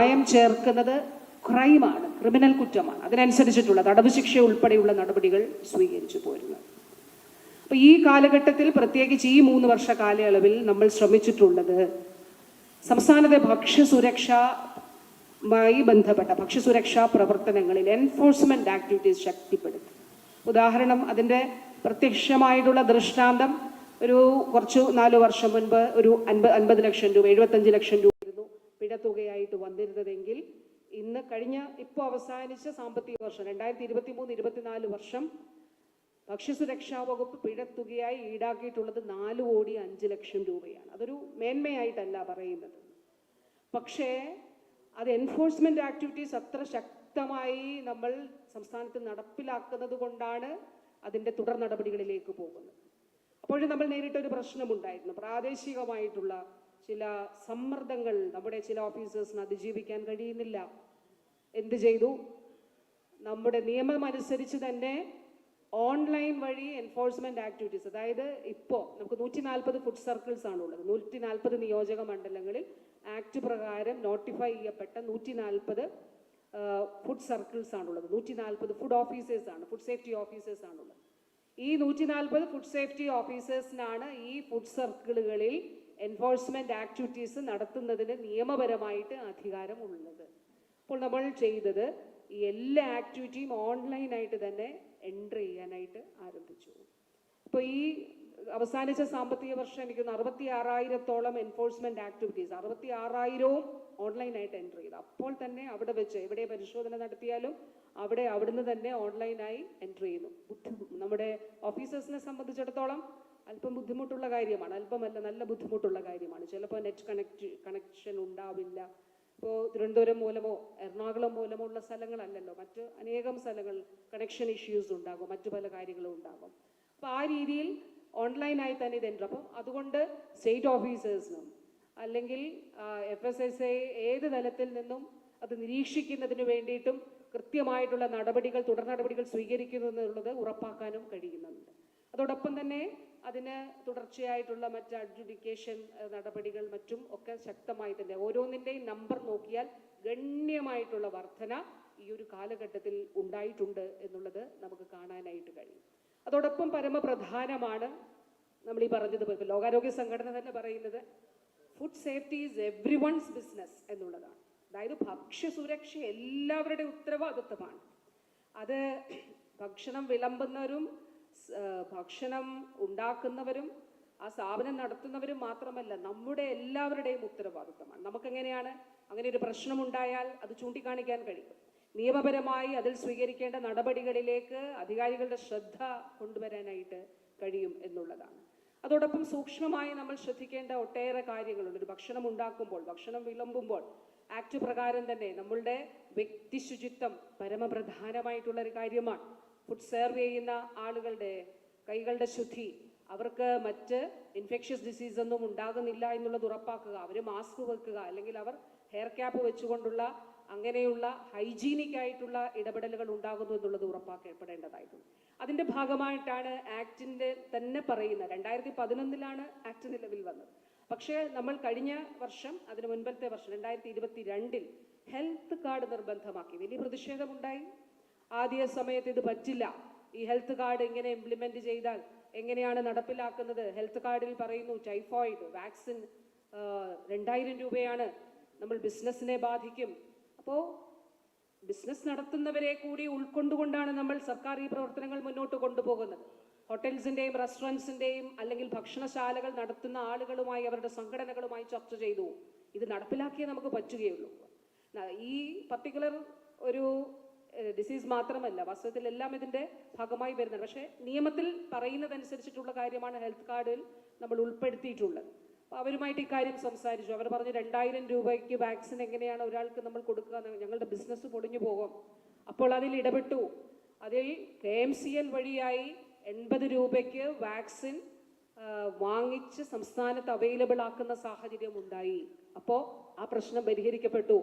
പ്രായം ചേർക്കുന്നത് ക്രൈമാണ് ക്രിമിനൽ കുറ്റമാണ്. അതിനനുസരിച്ചിട്ടുള്ള തടവ് ശിക്ഷ ഉൾപ്പെടെയുള്ള നടപടികൾ സ്വീകരിച്ചു പോരുന്നത് അപ്പോൾ ഈ കാലഘട്ടത്തിൽ പ്രത്യേകിച്ച് ഈ മൂന്ന് വർഷ കാലയളവിൽ നമ്മൾ ശ്രമിച്ചിട്ടുള്ളത് സംസ്ഥാനത്തെ ഭക്ഷ്യസുരക്ഷയുമായി ബന്ധപ്പെട്ട ഭക്ഷ്യസുരക്ഷാ പ്രവർത്തനങ്ങളിൽ എൻഫോഴ്സ്മെന്റ് ആക്ടിവിറ്റീസ് ശക്തിപ്പെടുത്തും. ഉദാഹരണം അതിന്റെ പ്രത്യക്ഷമായിട്ടുള്ള ദൃഷ്ടാന്തം ഒരു കുറച്ചു നാല് വർഷം മുൻപ് ഒരു അൻപത് അൻപത് ലക്ഷം രൂപ എഴുപത്തഞ്ച് ലക്ഷം രൂപ പിഴത്തുകയായിട്ട് വന്നിരുന്നതെങ്കിൽ ഇന്ന് കഴിഞ്ഞ ഇപ്പോൾ അവസാനിച്ച സാമ്പത്തിക വർഷം രണ്ടായിരത്തി ഇരുപത്തി മൂന്ന് ഇരുപത്തിനാല് വർഷം ഭക്ഷ്യസുരക്ഷാ വകുപ്പ് പിഴത്തുകയായി ഈടാക്കിയിട്ടുള്ളത് നാല് കോടി അഞ്ച് ലക്ഷം രൂപയാണ്. അതൊരു മേന്മയായിട്ടല്ല പറയുന്നത്. പക്ഷേ അത് എൻഫോഴ്സ്മെന്റ് ആക്ടിവിറ്റീസ് അത്ര ശക്തമായി നമ്മൾ സംസ്ഥാനത്ത് നടപ്പിലാക്കുന്നത് കൊണ്ടാണ് അതിന്റെ തുടർ നടപടികളിലേക്ക് പോകുന്നത്. അപ്പോഴും നമ്മൾ നേരിട്ടൊരു പ്രശ്നമുണ്ടായിരുന്നു. പ്രാദേശികമായിട്ടുള്ള ചില സമ്മർദ്ദങ്ങൾ നമ്മുടെ ചില ഓഫീസേഴ്സിന് അതിജീവിക്കാൻ കഴിയുന്നില്ല. എന്ത് ചെയ്തു? നമ്മുടെ നിയമം അനുസരിച്ച് തന്നെ ഓൺലൈൻ വഴി എൻഫോഴ്സ്മെന്റ് ആക്ടിവിറ്റീസ് അതായത് ഇപ്പോൾ നമുക്ക് നൂറ്റി നാൽപ്പത് ഫുഡ് സർക്കിൾസ് ആണുള്ളത്. നൂറ്റി നാൽപ്പത് നിയോജക മണ്ഡലങ്ങളിൽ ആക്ട് പ്രകാരം നോട്ടിഫൈ ചെയ്യപ്പെട്ട നൂറ്റി നാൽപ്പത് ഫുഡ് സർക്കിൾസ് ആണുള്ളത്. നൂറ്റി നാൽപ്പത് ഫുഡ് ഓഫീസേഴ്സ് ആണ് ഫുഡ് സേഫ്റ്റി ഓഫീസേഴ്സ് ആണുള്ളത്. ഈ നൂറ്റി നാൽപ്പത് ഫുഡ് സേഫ്റ്റി ഓഫീസേഴ്സിനാണ് ഈ ഫുഡ് സർക്കിളുകളിൽ എൻഫോഴ്സ്മെന്റ് ആക്ടിവിറ്റീസ് നടത്തുന്നതിന് നിയമപരമായിട്ട് അധികാരമുള്ളത്. അപ്പോൾ നമ്മൾ ചെയ്തത് ഈ എല്ലാ ആക്ടിവിറ്റിയും ഓൺലൈനായിട്ട് തന്നെ എൻട്രി ചെയ്യാനായിട്ട് ആരംഭിച്ചു. അപ്പോൾ ഈ അവസാനിച്ച സാമ്പത്തിക വർഷം എനിക്ക് അറുപത്തി ആറായിരത്തോളം എൻഫോഴ്സ്മെന്റ് ആക്ടിവിറ്റീസ് അറുപത്തി ആറായിരവും ഓൺലൈനായിട്ട് എൻട്രി ചെയ്തു. അപ്പോൾ തന്നെ അവിടെ വെച്ച് എവിടെ പരിശോധന നടത്തിയാലും അവിടെ അവിടുന്ന് തന്നെ ഓൺലൈനായി എൻട്രി ചെയ്യുന്നു. നമ്മുടെ ഓഫീസേഴ്സിനെ സംബന്ധിച്ചിടത്തോളം അല്പം ബുദ്ധിമുട്ടുള്ള കാര്യമാണ്. അല്പമല്ല നല്ല ബുദ്ധിമുട്ടുള്ള കാര്യമാണ്. ചിലപ്പോൾ നെറ്റ് കണക്ട് കണക്ഷൻ ഉണ്ടാവില്ല. ഇപ്പോൾ തിരുവനന്തപുരം മൂലമോ എറണാകുളം മൂലമോ ഉള്ള സ്ഥലങ്ങളല്ലല്ലോ. മറ്റ് അനേകം സ്ഥലങ്ങൾ കണക്ഷൻ ഇഷ്യൂസ് ഉണ്ടാകും. മറ്റു പല കാര്യങ്ങളും ഉണ്ടാകും. അപ്പോൾ ആ രീതിയിൽ ഓൺലൈനായി തന്നെ ഇത് എന്റർ അപ്പം അതുകൊണ്ട് സ്റ്റേറ്റ് ഓഫീസേഴ്സിനും അല്ലെങ്കിൽ എഫ് എസ് എസ് ഐ ഏത് തലത്തിൽ നിന്നും അത് നിരീക്ഷിക്കുന്നതിന് വേണ്ടിയിട്ടും കൃത്യമായിട്ടുള്ള നടപടികൾ തുടർ നടപടികൾ സ്വീകരിക്കുന്നു എന്നുള്ളത് ഉറപ്പാക്കാനും കഴിയുന്നുണ്ട്. അതോടൊപ്പം തന്നെ അതിന് തുടർച്ചയായിട്ടുള്ള മറ്റ് അഡ്ജുഡിക്കേഷൻ നടപടികൾ മറ്റും ഒക്കെ ശക്തമായി തന്നെ ഓരോന്നിന്റെയും നമ്പർ നോക്കിയാൽ ഗണ്യമായിട്ടുള്ള വർധന ഈ ഒരു കാലഘട്ടത്തിൽ ഉണ്ടായിട്ടുണ്ട് എന്നുള്ളത് നമുക്ക് കാണാനായിട്ട് കഴിയും. അതോടൊപ്പം പരമപ്രധാനമാണ് നമ്മൾ ഈ പറഞ്ഞത് ലോകാരോഗ്യ സംഘടന തന്നെ പറയുന്നത് food safety is everyone's business എന്നുള്ളതാണ്. അതായത് ഭക്ഷ്യസുരക്ഷ എല്ലാവരുടെ ഉത്തരവാദിത്വമാണ്. അത് ഭക്ഷണം വിളമ്പുന്നവരും ഭക്ഷണം ഉണ്ടാക്കുന്നവരും ആ സ്ഥാപനം നടത്തുന്നവരും മാത്രമല്ല നമ്മുടെ എല്ലാവരുടെയും ഉത്തരവാദിത്തമാണ്. നമുക്കെങ്ങനെയാണ് അങ്ങനെ ഒരു പ്രശ്നമുണ്ടായാൽ അത് ചൂണ്ടിക്കാണിക്കാൻ കഴിയും. നിയമപരമായി അതിൽ സ്വീകരിക്കേണ്ട നടപടികളിലേക്ക് അധികാരികളുടെ ശ്രദ്ധ കൊണ്ടുവരാനായിട്ട് കഴിയും എന്നുള്ളതാണ്. അതോടൊപ്പം സൂക്ഷ്മമായി നമ്മൾ ശ്രദ്ധിക്കേണ്ട ഒട്ടേറെ കാര്യങ്ങളുണ്ട്. ഒരു ഭക്ഷണം ഉണ്ടാക്കുമ്പോൾ ഭക്ഷണം വിളമ്പുമ്പോൾ ആക്ട് പ്രകാരം തന്നെ നമ്മളുടെ വ്യക്തി ശുചിത്വം പരമപ്രധാനമായിട്ടുള്ള ഒരു കാര്യമാണ്. ഫുഡ് സെർവ് ചെയ്യുന്ന ആളുകളുടെ കൈകളുടെ ശുദ്ധി അവർക്ക് മറ്റ് ഇൻഫെക്ഷ്യസ് ഡിസീസ് ഒന്നും ഉണ്ടാകുന്നില്ല എന്നുള്ളത് ഉറപ്പാക്കുക അവർ മാസ്ക് വെക്കുക അല്ലെങ്കിൽ അവർ ഹെയർ ക്യാപ്പ് വെച്ചുകൊണ്ടുള്ള അങ്ങനെയുള്ള ഹൈജീനിക് ആയിട്ടുള്ള ഇടപെടലുകൾ ഉണ്ടാകുന്നു എന്നുള്ളത് ഉറപ്പാക്കപ്പെടേണ്ടതായിട്ടുണ്ട്. അതിന്റെ ഭാഗമായിട്ടാണ് ആക്ടിന്റെ തന്നെ പറയുന്ന രണ്ടായിരത്തി പതിനൊന്നിലാണ് ആക്ട് നിലവിൽ വന്നത്. പക്ഷേ നമ്മൾ കഴിഞ്ഞ വർഷം അതിന് മുൻപത്തെ വർഷം രണ്ടായിരത്തി ഇരുപത്തി രണ്ടിൽ ഹെൽത്ത് കാർഡ് നിർബന്ധമാക്കി. വലിയ പ്രതിഷേധമുണ്ടായി. ആദ്യ സമയത്ത് ഇത് പറ്റില്ല. ഈ ഹെൽത്ത് കാർഡ് എങ്ങനെ ഇംപ്ലിമെന്റ് ചെയ്താൽ എങ്ങനെയാണ് നടപ്പിലാക്കുന്നത്? ഹെൽത്ത് കാർഡിൽ പറയുന്നു ടൈഫോയിഡ് വാക്സിൻ രണ്ടായിരം രൂപയാണ്. നമ്മൾ ബിസിനസ്സിനെ ബാധിക്കും. അപ്പോൾ ബിസിനസ് നടത്തുന്നവരെ കൂടി ഉൾക്കൊണ്ടുകൊണ്ടാണ് നമ്മൾ സർക്കാർ ഈ പ്രവർത്തനങ്ങൾ മുന്നോട്ട് കൊണ്ടുപോകുന്നത്. ഹോട്ടൽസിന്റെയും റെസ്റ്റോറൻസിന്റെയും അല്ലെങ്കിൽ ഭക്ഷണശാലകൾ നടത്തുന്ന ആളുകളുമായി അവരുടെ സംഘടനകളുമായി ചർച്ച ചെയ്തു. ഇത് നടപ്പിലാക്കിയേ നമുക്ക് പറ്റുകയുള്ളൂ. ഈ പർട്ടിക്കുലർ ഒരു ഡിസീസ് മാത്രമല്ല വാസ്തവത്തിൽ എല്ലാം ഇതിന്റെ ഭാഗമായി വരുന്നത്. പക്ഷേ നിയമത്തിൽ പറയുന്നതനുസരിച്ചിട്ടുള്ള കാര്യമാണ് ഹെൽത്ത് കാർഡിൽ നമ്മൾ ഉൾപ്പെടുത്തിയിട്ടുള്ളത്. അപ്പോൾ അവരുമായിട്ട് ഇക്കാര്യം സംസാരിച്ചു. അവർ പറഞ്ഞു രണ്ടായിരം രൂപയ്ക്ക് വാക്സിൻ എങ്ങനെയാണ് ഒരാൾക്ക് നമ്മൾ കൊടുക്കുക എന്ന് ഞങ്ങളുടെ ബിസിനസ് പൊടിഞ്ഞു പോകും. അപ്പോൾ അതിൽ ഇടപെട്ടു. അതിൽ കെ എം സി എൽ വഴിയായി എൺപത് രൂപയ്ക്ക് വാക്സിൻ വാങ്ങിച്ച് സംസ്ഥാനത്ത് അവൈലബിൾ ആക്കുന്ന സാഹചര്യം ഉണ്ടായി. അപ്പോൾ ആ പ്രശ്നം പരിഹരിക്കപ്പെട്ടു.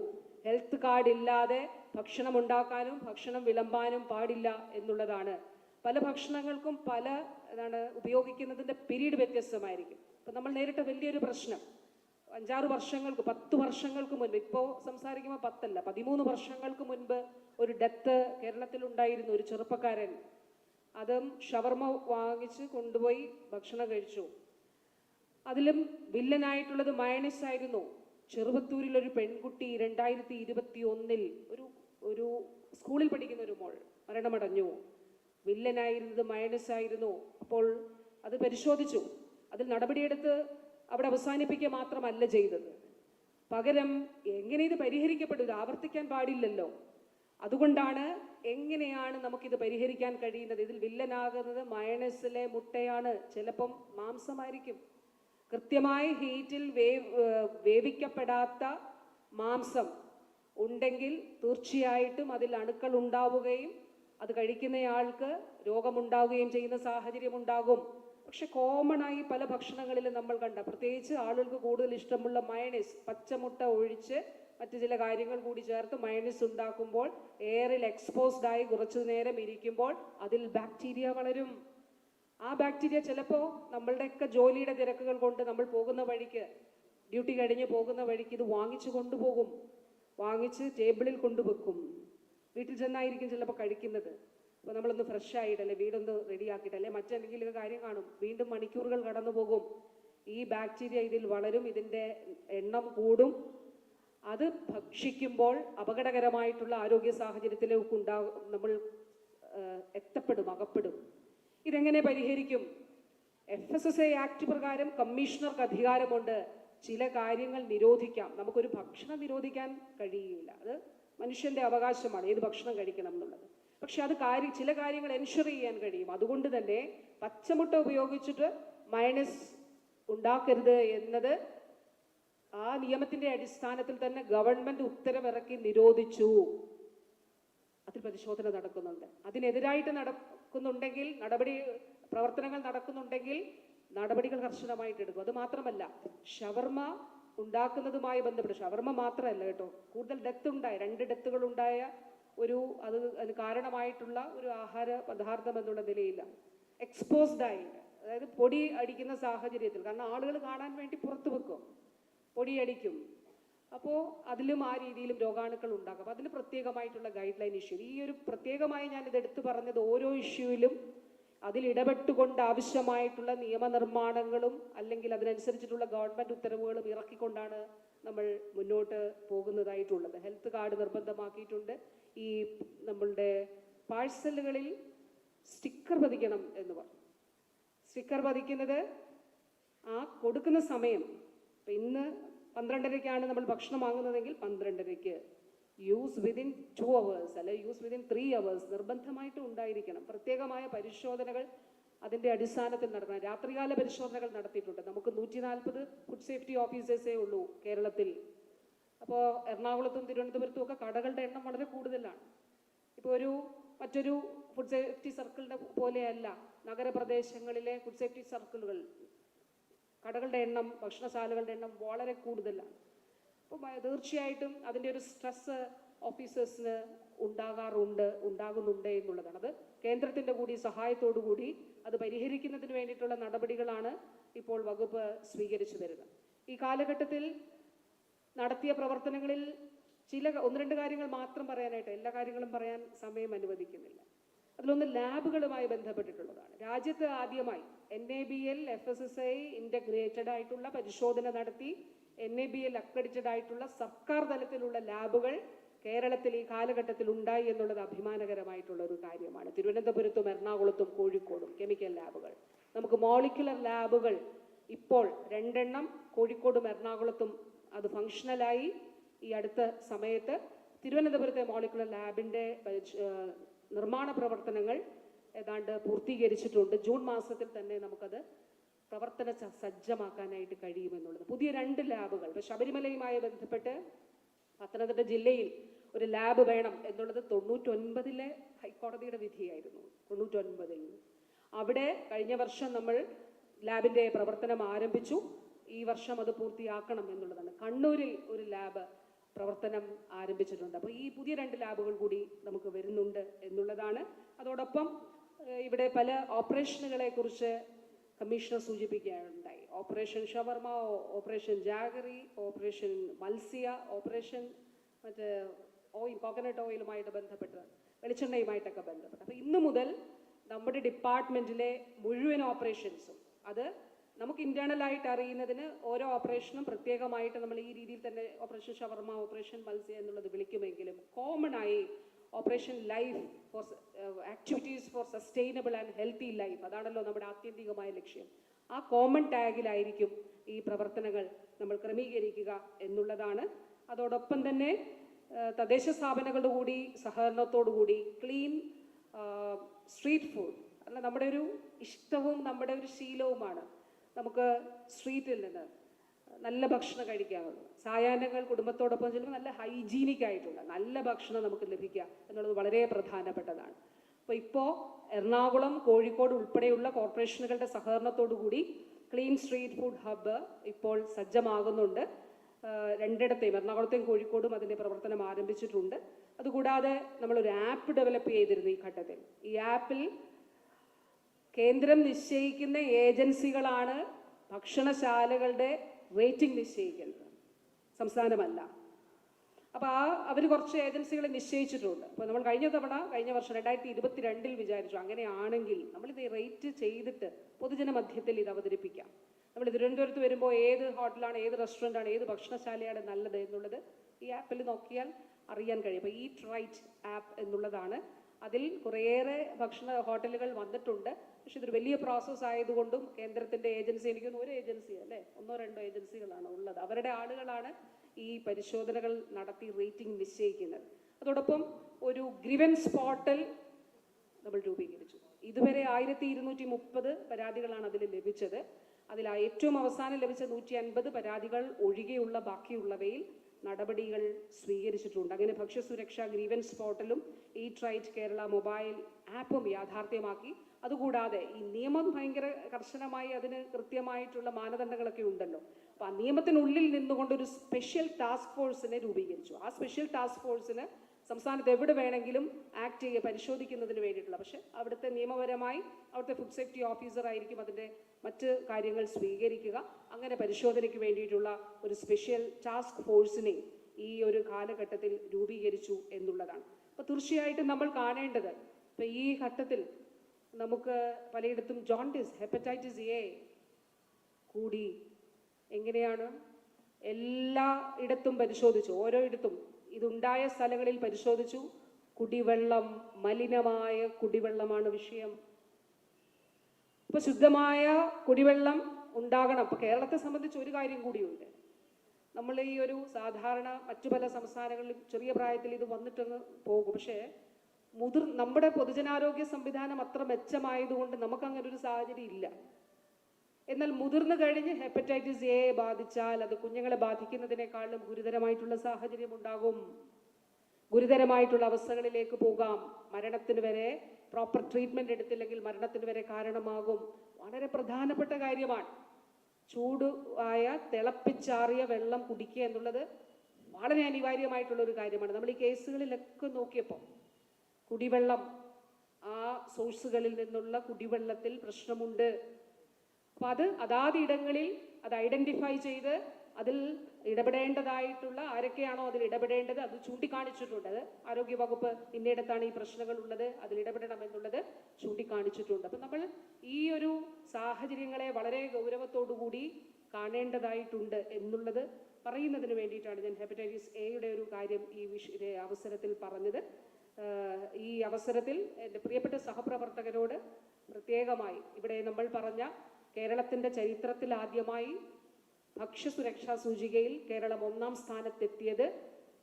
ഹെൽത്ത് കാർഡ് ഇല്ലാതെ ഭക്ഷണം ഉണ്ടാക്കാനും ഭക്ഷണം വിളമ്പാനും പാടില്ല എന്നുള്ളതാണ്. പല ഭക്ഷണങ്ങൾക്കും പല എന്താണ് ഉപയോഗിക്കുന്നതിന്റെ പീരീഡ് വ്യത്യസ്തമായിരിക്കും. ഇപ്പം നമ്മൾ നേരിട്ട വലിയൊരു പ്രശ്നം. അഞ്ചാറ് വർഷങ്ങൾക്ക് പത്ത് വർഷങ്ങൾക്ക് മുൻപ് ഇപ്പോൾ സംസാരിക്കുമ്പോൾ പത്തല്ല പതിമൂന്ന് വർഷങ്ങൾക്ക് മുൻപ് ഒരു ഡെത്ത് കേരളത്തിൽ ഉണ്ടായിരുന്നു ഒരു ചെറുപ്പക്കാരൻ. അതും ഷവർമ വാങ്ങിച്ച് കൊണ്ടുപോയി ഭക്ഷണം കഴിച്ചു. അതിലും വില്ലനായിട്ടുള്ളത് മയണസ് ആയിരുന്നു. ചെറുപത്തൂരിലൊരു പെൺകുട്ടി രണ്ടായിരത്തി ഇരുപത്തി ഒന്നിൽ ഒരു ഒരു സ്കൂളിൽ പഠിക്കുന്ന ഒരു മോൾ മരണമടഞ്ഞു. വില്ലനായിരുന്നത് മൈനസ് ആയിരുന്നു. അപ്പോൾ അത് പരിശോധിച്ചു. അതിൽ നടപടിയെടുത്ത് അവിടെ അവസാനിപ്പിക്കുക മാത്രമല്ല ചെയ്തത്. പകരം എങ്ങനെ ഇത് പരിഹരിക്കപ്പെടും ഇത് ആവർത്തിക്കാൻ പാടില്ലല്ലോ. അതുകൊണ്ടാണ് എങ്ങനെയാണ് നമുക്കിത് പരിഹരിക്കാൻ കഴിയുന്നത്? ഇതിൽ വില്ലനാകുന്നത് മയണസിലെ മുട്ടയാണ്. ചിലപ്പം മാംസമായിരിക്കും. കൃത്യമായി ഹീറ്റിൽ വേവിക്കപ്പെടാത്ത മാംസം. ഉണ്ടെങ്കിൽ തീർച്ചയായിട്ടും അതിൽ അണുക്കൾ ഉണ്ടാവുകയും അത് കഴിക്കുന്നയാൾക്ക് രോഗമുണ്ടാവുകയും ചെയ്യുന്ന സാഹചര്യം ഉണ്ടാകും. പക്ഷെ കോമൺ ആയി പല ഭക്ഷണങ്ങളിലും നമ്മൾ കണ്ട പ്രത്യേകിച്ച് ആളുകൾക്ക് കൂടുതൽ ഇഷ്ടമുള്ള മയണൈസ് പച്ചമുട്ട ഒഴിച്ച് മറ്റു ചില കാര്യങ്ങൾ കൂടി ചേർത്ത് മയണൈസ് ഉണ്ടാക്കുമ്പോൾ എയറിൽ എക്സ്പോസ്ഡ് ആയി കുറച്ചു നേരം ഇരിക്കുമ്പോൾ അതിൽ ബാക്ടീരിയ വളരും. ആ ബാക്ടീരിയ ചിലപ്പോൾ നമ്മളുടെയൊക്കെ ജോലിയുടെ തിരക്കുകൾ കൊണ്ട് നമ്മൾ പോകുന്ന വഴിക്ക് ഡ്യൂട്ടി കഴിഞ്ഞ് പോകുന്ന വഴിക്ക് ഇത് വാങ്ങിച്ചു കൊണ്ടുപോകും. വാങ്ങിച്ച് ടേബിളിൽ കൊണ്ടുവെക്കും. വീട്ടിൽ ചെന്നായിരിക്കും ചിലപ്പോൾ കഴിക്കുന്നത്. അപ്പോൾ നമ്മളൊന്ന് ഫ്രഷ് ആയിട്ടല്ലേ വീടൊന്ന് റെഡിയാക്കിയിട്ടല്ലേ മറ്റെന്തെങ്കിലും കാര്യം കാണും. വീണ്ടും മണിക്കൂറുകൾ കടന്നു പോകും ഈ ബാക്ടീരിയ ഇതിൽ വളരും ഇതിന്റെ എണ്ണം കൂടും. അത് ഭക്ഷിക്കുമ്പോൾ അപകടകരമായിട്ടുള്ള ആരോഗ്യ സാഹചര്യത്തിലേക്ക് ഉണ്ടാകും നമ്മൾ എത്തപ്പെടും അകപ്പെടും. ഇതെങ്ങനെ പരിഹരിക്കും? F S S A act പ്രകാരം കമ്മീഷണർക്ക് അധികാരമുണ്ട്. ചില കാര്യങ്ങൾ നിരോധിക്കാം. നമുക്കൊരു ഭക്ഷണം നിരോധിക്കാൻ കഴിയുകയില്ല അത് മനുഷ്യന്റെ അവകാശമാണ്. ഏത് ഭക്ഷണം കഴിക്കണം എന്നുള്ളത്. പക്ഷെ അത് കാര്യം ചില കാര്യങ്ങൾ എൻഷുർ ചെയ്യാൻ കഴിയും. അതുകൊണ്ട് തന്നെ പച്ചമുട്ട ഉപയോഗിച്ചിട്ട് മൈനസ് ഉണ്ടാക്കരുത് എന്നത് ആ നിയമത്തിന്റെ അടിസ്ഥാനത്തിൽ തന്നെ ഗവൺമെന്റ് ഉത്തരവിറക്കി നിരോധിച്ചു. അതിൽ പരിശോധന നടക്കുന്നുണ്ട്. അതിനെതിരായിട്ട് നടക്കുന്നുണ്ടെങ്കിൽ നടപടി പ്രവർത്തനങ്ങൾ നടക്കുന്നുണ്ടെങ്കിൽ നടപടികൾ കർശനമായിട്ട് എടുക്കും. അത് മാത്രമല്ല ഷവർമ ഉണ്ടാക്കുന്നതുമായി ബന്ധപ്പെട്ട് ഷവർമ മാത്രമല്ല കേട്ടോ കൂടുതൽ ഡെത്ത് ഉണ്ടായ രണ്ട് ഡെത്തുകൾ ഉണ്ടായ ഒരു അത് അതിന് കാരണമായിട്ടുള്ള ഒരു ആഹാര പദാർത്ഥം എന്നുള്ള നിലയില്ല. എക്സ്പോസ്ഡ് അതായത് പൊടി അടിക്കുന്ന സാഹചര്യത്തിൽ കാരണം ആളുകൾ കാണാൻ വേണ്ടി പുറത്തു വെക്കും. പൊടിയടിക്കും അപ്പോൾ അതിലും ആ രീതിയിലും രോഗാണുക്കൾ ഉണ്ടാകും അതിന് പ്രത്യേകമായിട്ടുള്ള ഗൈഡ് ലൈൻ ഇഷ്യൂ ഈ ഒരു പ്രത്യേകമായി ഞാൻ ഇത് എടുത്തു പറഞ്ഞത് ഓരോ ഇഷ്യൂവിലും അതിൽ ഇടപെട്ടുകൊണ്ട് ആവശ്യമായിട്ടുള്ള നിയമനിർമ്മാണങ്ങളും അല്ലെങ്കിൽ അതിനനുസരിച്ചിട്ടുള്ള ഗവൺമെന്റ് ഉത്തരവുകളും ഇറക്കിക്കൊണ്ടാണ് നമ്മൾ മുന്നോട്ട് പോകുന്നതായിട്ടുള്ളത്. Health card നിർബന്ധമാക്കിയിട്ടുണ്ട്. ഈ നമ്മളുടെ പാഴ്സലുകളിൽ സ്റ്റിക്കർ പതിക്കണം എന്ന് പറഞ്ഞു. സ്റ്റിക്കർ പതിക്കുന്നത് ആ കൊടുക്കുന്ന സമയം ഇന്ന് പന്ത്രണ്ടരയ്ക്കാണ് നമ്മൾ ഭക്ഷണം വാങ്ങുന്നതെങ്കിൽ പന്ത്രണ്ടരയ്ക്ക് യൂസ് വിതിൻ ടു അവേഴ്സ് അല്ലെ യൂസ് വിതിൻ ത്രീ അവേഴ്സ് നിർബന്ധമായിട്ടും ഉണ്ടായിരിക്കണം. പ്രത്യേകമായ പരിശോധനകൾ അതിന്റെ അടിസ്ഥാനത്തിൽ നടത്തണം. രാത്രികാല പരിശോധനകൾ നടത്തിയിട്ടുണ്ട്. നമുക്ക് നൂറ്റി നാൽപ്പത് ഫുഡ് സേഫ്റ്റി ഓഫീസേഴ്സേ ഉള്ളൂ കേരളത്തിൽ. അപ്പോൾ എറണാകുളത്തും തിരുവനന്തപുരത്തും ഒക്കെ കടകളുടെ എണ്ണം വളരെ കൂടുതലാണ്. ഇപ്പോൾ ഒരു മറ്റൊരു ഫുഡ് സേഫ്റ്റി സർക്കിളിന്റെ പോലെയല്ല. നഗരപ്രദേശങ്ങളിലെ ഫുഡ് സേഫ്റ്റി സർക്കിളുകൾ കടകളുടെ എണ്ണം ഭക്ഷണശാലകളുടെ എണ്ണം വളരെ കൂടുതലാണ്. അപ്പോൾ തീർച്ചയായിട്ടും അതിന്റെ ഒരു സ്ട്രെസ് ഓഫീസേഴ്സിന് ഉണ്ടാകാറുണ്ട് ഉണ്ടാകുന്നുണ്ട് എന്നുള്ളതാണ് അത് കേന്ദ്രത്തിന്റെ കൂടി സഹായത്തോടു കൂടി അത് പരിഹരിക്കുന്നതിന് വേണ്ടിയിട്ടുള്ള നടപടികളാണ് ഇപ്പോൾ വകുപ്പ് സ്വീകരിച്ചു വരുന്നത് ഈ കാലഘട്ടത്തിൽ നടത്തിയ പ്രവർത്തനങ്ങളിൽ ചില ഒന്ന് രണ്ട് കാര്യങ്ങൾ മാത്രം പറയാനായിട്ട് എല്ലാ കാര്യങ്ങളും പറയാൻ സമയം അനുവദിക്കുന്നില്ല. അതിലൊന്ന് ലാബുകളുമായി ബന്ധപ്പെട്ടിട്ടുള്ളതാണ്. രാജ്യത്ത് ആദ്യമായി N A B L F S S I integrated ആയിട്ടുള്ള പരിശോധന നടത്തി N A B L accredited ആയിട്ടുള്ള സർക്കാർ തലത്തിലുള്ള ലാബുകൾ കേരളത്തിൽ ഈ കാലഘട്ടത്തിൽ ഉണ്ടായി എന്നുള്ളത് അഭിമാനകരമായിട്ടുള്ള ഒരു കാര്യമാണ്. തിരുവനന്തപുരത്തും എറണാകുളത്തും കോഴിക്കോടും കെമിക്കൽ ലാബുകൾ. നമുക്ക് മോളിക്കുലർ ലാബുകൾ ഇപ്പോൾ രണ്ടെണ്ണം കോഴിക്കോടും എറണാകുളത്തും അത് ഫങ്ഷണലായി ഈ അടുത്ത സമയത്ത്. തിരുവനന്തപുരത്തെ മോളിക്കുലർ ലാബിന്റെ നിർമ്മാണ പ്രവർത്തനങ്ങൾ ഏതാണ്ട് പൂർത്തീകരിച്ചിട്ടുണ്ട്. ജൂൺ മാസത്തിൽ തന്നെ നമുക്കത് പ്രവർത്തന സജ്ജമാക്കാനായിട്ട് കഴിയുമെന്നുള്ളത്. പുതിയ രണ്ട് ലാബുകൾ. ഇപ്പോൾ ശബരിമലയുമായി ബന്ധപ്പെട്ട് പത്തനംതിട്ട ജില്ലയിൽ ഒരു ലാബ് വേണം എന്നുള്ളത് തൊണ്ണൂറ്റൊൻപതിലെ ഹൈക്കോടതിയുടെ വിധിയായിരുന്നു. തൊണ്ണൂറ്റൊൻപതിൽ. അവിടെ കഴിഞ്ഞ വർഷം നമ്മൾ ലാബിന്റെ പ്രവർത്തനം ആരംഭിച്ചു. ഈ വർഷം അത് പൂർത്തിയാക്കണം എന്നുള്ളതാണ്. കണ്ണൂരിൽ ഒരു ലാബ് പ്രവർത്തനം ആരംഭിച്ചിട്ടുണ്ട്. അപ്പോൾ ഈ പുതിയ രണ്ട് ലാബുകൾ കൂടി നമുക്ക് വരുന്നുണ്ട് എന്നുള്ളതാണ്. അതോടൊപ്പം ഇവിടെ പല ഓപ്പറേഷനുകളെ കുറിച്ച് commissioner സൂചിപ്പിക്കുകയുണ്ടായി operation shawarma operation jaggery operation മത്സ്യ ഓപ്പറേഷൻ മറ്റേ ഓയിൽ കോക്കനട്ട് ഓയിലുമായിട്ട് ബന്ധപ്പെട്ട് വെളിച്ചെണ്ണയുമായിട്ടൊക്കെ ബന്ധപ്പെട്ട്. അപ്പോൾ ഇന്ന് മുതൽ നമ്മുടെ ഡിപ്പാർട്ട്മെന്റിലെ മുഴുവൻ ഓപ്പറേഷൻസും അത് നമുക്ക് ഇന്റേണൽ ആയിട്ട് അറിയുന്നതിന് ഓരോ ഓപ്പറേഷനും പ്രത്യേകമായിട്ട് നമ്മൾ ഈ രീതിയിൽ തന്നെ ഓപ്പറേഷൻ ഷവർമ ഓപ്പറേഷൻ മത്സ്യ എന്നുള്ളത് വിളിക്കുമെങ്കിലും കോമൺ ആയി operation life for activities for sustainable and healthy life അതാണല്ലോ നമ്മുടെ ആത്യന്തികമായ ലക്ഷ്യം. ആ കോമൺ ടാഗിലായിരിക്കും ഈ പ്രവർത്തനങ്ങൾ നമ്മൾ ക്രമീകരിക്കുക എന്നുള്ളതാണ്. അതോടൊപ്പം തന്നെ തദ്ദേശ സ്ഥാപനങ്ങളുടെ കൂടി സഹകരണത്തോടു കൂടി ക്ലീൻ സ്ട്രീറ്റ് ഫുഡ് അല്ല നമ്മുടെ ഒരു ഇഷ്ടവും നമ്മുടെ ഒരു ശീലവുമാണ് നമുക്ക് സ്ട്രീറ്റിൽ നിന്ന് നല്ല ഭക്ഷണം കഴിക്കാനുള്ളൂ സായാഹ്നങ്ങൾ കുടുംബത്തോടൊപ്പം ചെല്ലുമ്പോൾ നല്ല ഹൈജീനിക് ആയിട്ടുള്ള നല്ല ഭക്ഷണം നമുക്ക് ലഭിക്കുക എന്നുള്ളത് വളരെ പ്രധാനപ്പെട്ടതാണ്. അപ്പോൾ ഇപ്പോൾ എറണാകുളം കോഴിക്കോട് ഉൾപ്പെടെയുള്ള കോർപ്പറേഷനുകളുടെ സഹകരണത്തോടു കൂടി ക്ലീൻ സ്ട്രീറ്റ് ഫുഡ് ഹബ്ബ് ഇപ്പോൾ സജ്ജമാകുന്നുണ്ട്. രണ്ടിടത്തെയും എറണാകുളത്തെയും കോഴിക്കോടും അതിന്റെ പ്രവർത്തനം ആരംഭിച്ചിട്ടുണ്ട്. അതുകൂടാതെ നമ്മളൊരു ആപ്പ് ഡെവലപ്പ് ചെയ്തിരുന്നു ഈ ഘട്ടത്തിൽ. ഈ ആപ്പിൽ കേന്ദ്രം നിശ്ചയിക്കുന്ന ഏജൻസികളാണ് ഭക്ഷണശാലകളുടെ റേറ്റിംഗ് നിശ്ചയിക്കുന്നത് സംസ്ഥാനമല്ല. അപ്പോൾ ആ അവർ കുറച്ച് ഏജൻസികളെ നിശ്ചയിച്ചിട്ടുണ്ട്. അപ്പോൾ നമ്മൾ കഴിഞ്ഞ തവണ കഴിഞ്ഞ വർഷം രണ്ടായിരത്തി ഇരുപത്തി രണ്ടിൽ വിചാരിച്ചു അങ്ങനെയാണെങ്കിൽ നമ്മളിത് റേറ്റ് ചെയ്തിട്ട് പൊതുജന മധ്യത്തിൽ ഇത് അവതരിപ്പിക്കാം. നമ്മൾ തിരുവനന്തപുരത്ത് വരുമ്പോൾ ഏത് ഹോട്ടലാണ് ഏത് റെസ്റ്റോറന്റാണ് ഏത് ഭക്ഷണശാലയാണ് നല്ലത് എന്നുള്ളത് ഈ ആപ്പിൽ നോക്കിയാൽ അറിയാൻ കഴിയും. അപ്പോൾ ഈ റൈറ്റ് ആപ്പ് എന്നുള്ളതാണ്. അതിൽ കുറേയേറെ ഭക്ഷണ ഹോട്ടലുകൾ വന്നിട്ടുണ്ട്. പക്ഷെ ഇതൊരു വലിയ പ്രോസസ്സ് ആയതുകൊണ്ടും കേന്ദ്രത്തിന്റെ ഏജൻസി എനിക്ക് ഒരു ഏജൻസി അല്ലേ? ഒന്നോ രണ്ടോ ഏജൻസികളാണ് ഉള്ളത്. അവരുടെ ആളുകളാണ് ഈ പരിശോധനകൾ നടത്തി റേറ്റിംഗ് നിശ്ചയിക്കുന്നത്. അതോടൊപ്പം ഒരു ഗ്രിവൻസ് പോർട്ടൽ നമ്മൾ രൂപീകരിച്ചു. ഇതുവരെ ആയിരത്തി ഇരുന്നൂറ്റി മുപ്പത് പരാതികളാണ് അതിൽ ലഭിച്ചത്. അതിൽ ഏറ്റവും അവസാനം ലഭിച്ച നൂറ്റി അൻപത് പരാതികൾ ഒഴികെയുള്ള ബാക്കിയുള്ളവയിൽ നടപടികൾ സ്വീകരിച്ചിട്ടുണ്ട്. അങ്ങനെ ഭക്ഷ്യസുരക്ഷാ ഗ്രീവൻസ് പോർട്ടലും ഈ ട്രൈറ്റ് കേരള മൊബൈൽ ആപ്പും യാഥാർത്ഥ്യമാക്കി അതുകൂടാതെ ഈ നിയമം ഭയങ്കര കർശനമായി അതിന് കൃത്യമായിട്ടുള്ള മാനദണ്ഡങ്ങളൊക്കെ ഉണ്ടല്ലോ. അപ്പോൾ ആ നിയമത്തിനുള്ളിൽ നിന്നുകൊണ്ട് ഒരു സ്പെഷ്യൽ ടാസ്ക് ഫോഴ്സിനെ രൂപീകരിച്ചു. ആ സ്പെഷ്യൽ ടാസ്ക് ഫോഴ്സിന് സംസ്ഥാനത്ത് എവിടെ വേണമെങ്കിലും ആക്ട് ചെയ്യുക പരിശോധിക്കുന്നതിന് വേണ്ടിയിട്ടുള്ള. പക്ഷേ അവിടുത്തെ നിയമപരമായി അവിടുത്തെ ഫുഡ് സേഫ്റ്റി ഓഫീസർ ആയിരിക്കും അതിന്റെ മറ്റ് കാര്യങ്ങൾ സ്വീകരിക്കുക. അങ്ങനെ പരിശോധനയ്ക്ക് വേണ്ടിയിട്ടുള്ള ഒരു സ്പെഷ്യൽ ടാസ്ക് ഫോഴ്സിനെ ഈ ഒരു കാലഘട്ടത്തിൽ രൂപീകരിച്ചു എന്നുള്ളതാണ്. അപ്പോൾ തീർച്ചയായിട്ടും നമ്മൾ കാണേണ്ടത് ഇപ്പം ഈ ഘട്ടത്തിൽ നമുക്ക് പലയിടത്തും ജോണ്ടിസ് ഹെപ്പറ്റൈറ്റിസ് എ കൂടി എങ്ങനെയാണ്? എല്ലാ ഇടത്തും പരിശോധിച്ചു. ഓരോ ഇടത്തും. ഇതുണ്ടായ സ്ഥലങ്ങളിൽ പരിശോധിച്ചു. കുടിവെള്ളം മലിനമായ കുടിവെള്ളമാണ് വിഷയം. ഇപ്പൊ ശുദ്ധമായ കുടിവെള്ളം ഉണ്ടാകണം. ഇപ്പൊ കേരളത്തെ സംബന്ധിച്ച് ഒരു കാര്യം കൂടിയുണ്ട്. നമ്മൾ ഈ ഒരു സാധാരണ മറ്റു പല സംസ്ഥാനങ്ങളിലും ചെറിയ പ്രായത്തിൽ ഇത് വന്നിട്ടങ്ങ് പോകും. പക്ഷേ മുതിർ നമ്മുടെ പൊതുജനാരോഗ്യ സംവിധാനം അത്ര മെച്ചമായതുകൊണ്ട് നമുക്ക് അങ്ങനെ ഒരു സാഹചര്യം ഇല്ല എന്നാൽ മുതിർന്നു കഴിഞ്ഞ് ഹെപ്പറ്റൈറ്റിസ് എ ബാധിച്ചാൽ അത് കുഞ്ഞുങ്ങളെ ബാധിക്കുന്നതിനേക്കാളും ഗുരുതരമായിട്ടുള്ള സാഹചര്യം ഉണ്ടാകും. ഗുരുതരമായിട്ടുള്ള അവസ്ഥകളിലേക്ക് പോകാം. മരണത്തിന് വരെ പ്രോപ്പർ ട്രീറ്റ്മെന്റ് എടുത്തില്ലെങ്കിൽ മരണത്തിന് വരെ കാരണമാകും. വളരെ പ്രധാനപ്പെട്ട കാര്യമാണ്. ചൂട് ആയ തിളപ്പിച്ചാറിയ വെള്ളം കുടിക്കുക എന്നുള്ളത് വളരെ അനിവാര്യമായിട്ടുള്ള ഒരു കാര്യമാണ്. നമ്മൾ ഈ കേസുകളിലൊക്കെ നോക്കിയപ്പോൾ കുടിവെള്ളം ആ സോഴ്സുകളിൽ നിന്നുള്ള കുടിവെള്ളത്തിൽ പ്രശ്നമുണ്ട്. അപ്പം അത് അതാത് ഇടങ്ങളിൽ അത് ഐഡന്റിഫൈ ചെയ്ത് അതിൽ ഇടപെടേണ്ടതായിട്ടുള്ള ആരൊക്കെയാണോ അതിൽ ഇടപെടേണ്ടത് അത് ചൂണ്ടിക്കാണിച്ചിട്ടുണ്ട്. അത് ആരോഗ്യവകുപ്പ് ഇന്നയിടത്താണ് ഈ പ്രശ്നങ്ങൾ ഉള്ളത് അതിൽ ഇടപെടണം എന്നുള്ളത് ചൂണ്ടിക്കാണിച്ചിട്ടുണ്ട്. അപ്പം നമ്മൾ ഈ ഒരു സാഹചര്യങ്ങളെ വളരെ ഗൗരവത്തോടു കൂടി കാണേണ്ടതായിട്ടുണ്ട് എന്നുള്ളത് പറയുന്നതിന് വേണ്ടിയിട്ടാണ് ഞാൻ ഹെപ്പറ്റൈറ്റിസ് എയുടെ ഒരു കാര്യം ഈ വിഷ അവസരത്തിൽ പറഞ്ഞത്. ഈ അവസരത്തിൽ എന്റെ പ്രിയപ്പെട്ട സഹപ്രവർത്തകരോട് പ്രത്യേകമായി ഇവിടെ നമ്മൾ പറഞ്ഞ കേരളത്തിന്റെ ചരിത്രത്തിൽ ആദ്യമായി ഭക്ഷ്യസുരക്ഷാ സൂചികയിൽ കേരളം ഒന്നാം സ്ഥാനത്തെത്തിയത്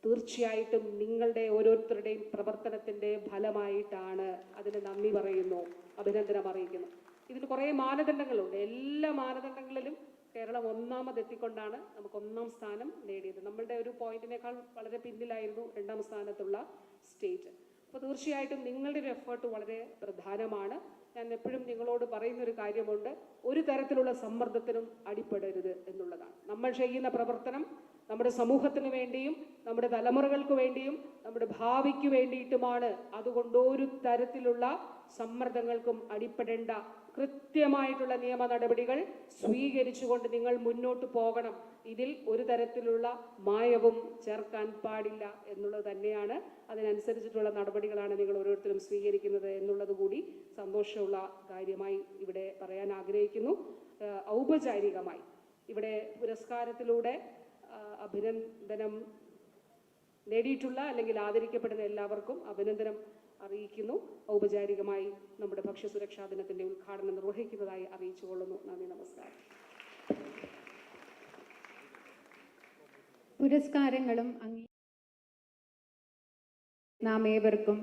തീർച്ചയായിട്ടും നിങ്ങളുടെ ഓരോരുത്തരുടെയും പ്രവർത്തനത്തിന്റെ ഫലമായിട്ടാണ് അതിന് നന്ദി പറയുന്നു അഭിനന്ദനം അറിയിക്കുന്നു. ഇതിന് കുറേ മാനദണ്ഡങ്ങളുണ്ട്. എല്ലാ മാനദണ്ഡങ്ങളിലും കേരളം ഒന്നാമതെത്തിക്കൊണ്ടാണ് നമുക്ക് ഒന്നാം സ്ഥാനം നേടിയത്. നമ്മളുടെ ഒരു പോയിന്റിനേക്കാൾ വളരെ പിന്നിലായിരുന്നു രണ്ടാം സ്ഥാനത്തുള്ള സ്റ്റേറ്റ് അപ്പോൾ തീർച്ചയായിട്ടും നിങ്ങളുടെ ഒരു എഫേർട്ട് വളരെ പ്രധാനമാണ്. ഞാൻ എപ്പോഴും നിങ്ങളോട് പറയുന്നൊരു കാര്യമുണ്ട്. ഒരു തരത്തിലുള്ള സമ്മർദ്ദത്തിനും അടിപ്പെടരുത് എന്നുള്ളതാണ്. നമ്മൾ ചെയ്യുന്ന പ്രവർത്തനം നമ്മുടെ സമൂഹത്തിന് വേണ്ടിയും നമ്മുടെ തലമുറകൾക്ക് വേണ്ടിയും നമ്മുടെ ഭാവിക്ക് വേണ്ടിയിട്ടുമാണ്. അതുകൊണ്ട് ഒരു തരത്തിലുള്ള സമ്മർദ്ദങ്ങൾക്കും അടിപ്പെടേണ്ട കൃത്യമായിട്ടുള്ള നിയമ നടപടികൾ സ്വീകരിച്ചുകൊണ്ട് നിങ്ങൾ മുന്നോട്ട് പോകണം. ഇതിൽ ഒരു തരത്തിലുള്ള മായവും ചേർക്കാൻ പാടില്ല എന്നുള്ളത് തന്നെയാണ് അതിനനുസരിച്ചിട്ടുള്ള നടപടികളാണ് നിങ്ങൾ ഓരോരുത്തരും സ്വീകരിക്കുന്നത് എന്നുള്ളത് കൂടി സന്തോഷമുള്ള കാര്യമായി ഇവിടെ പറയാൻ ആഗ്രഹിക്കുന്നു. ഔപചാരികമായി ഇവിടെ പുരസ്കാരത്തിലൂടെ അഭിനന്ദനം നേടിയിട്ടുള്ള അല്ലെങ്കിൽ ആദരിക്കപ്പെടുന്ന എല്ലാവർക്കും അഭിനന്ദനം അറിയിക്കുന്നു. ഔപചാരികമായി നമ്മുടെ ഭക്ഷ്യസുരക്ഷാ ദിനത്തിന്റെ ഉദ്ഘാടനം നിർവഹിക്കുന്നതായി അറിയിച്ചുകൊള്ളുന്നു. നന്ദി നമസ്കാരം. പുരസ്കാരങ്ങളും അംഗീ നാം ഏവർക്കും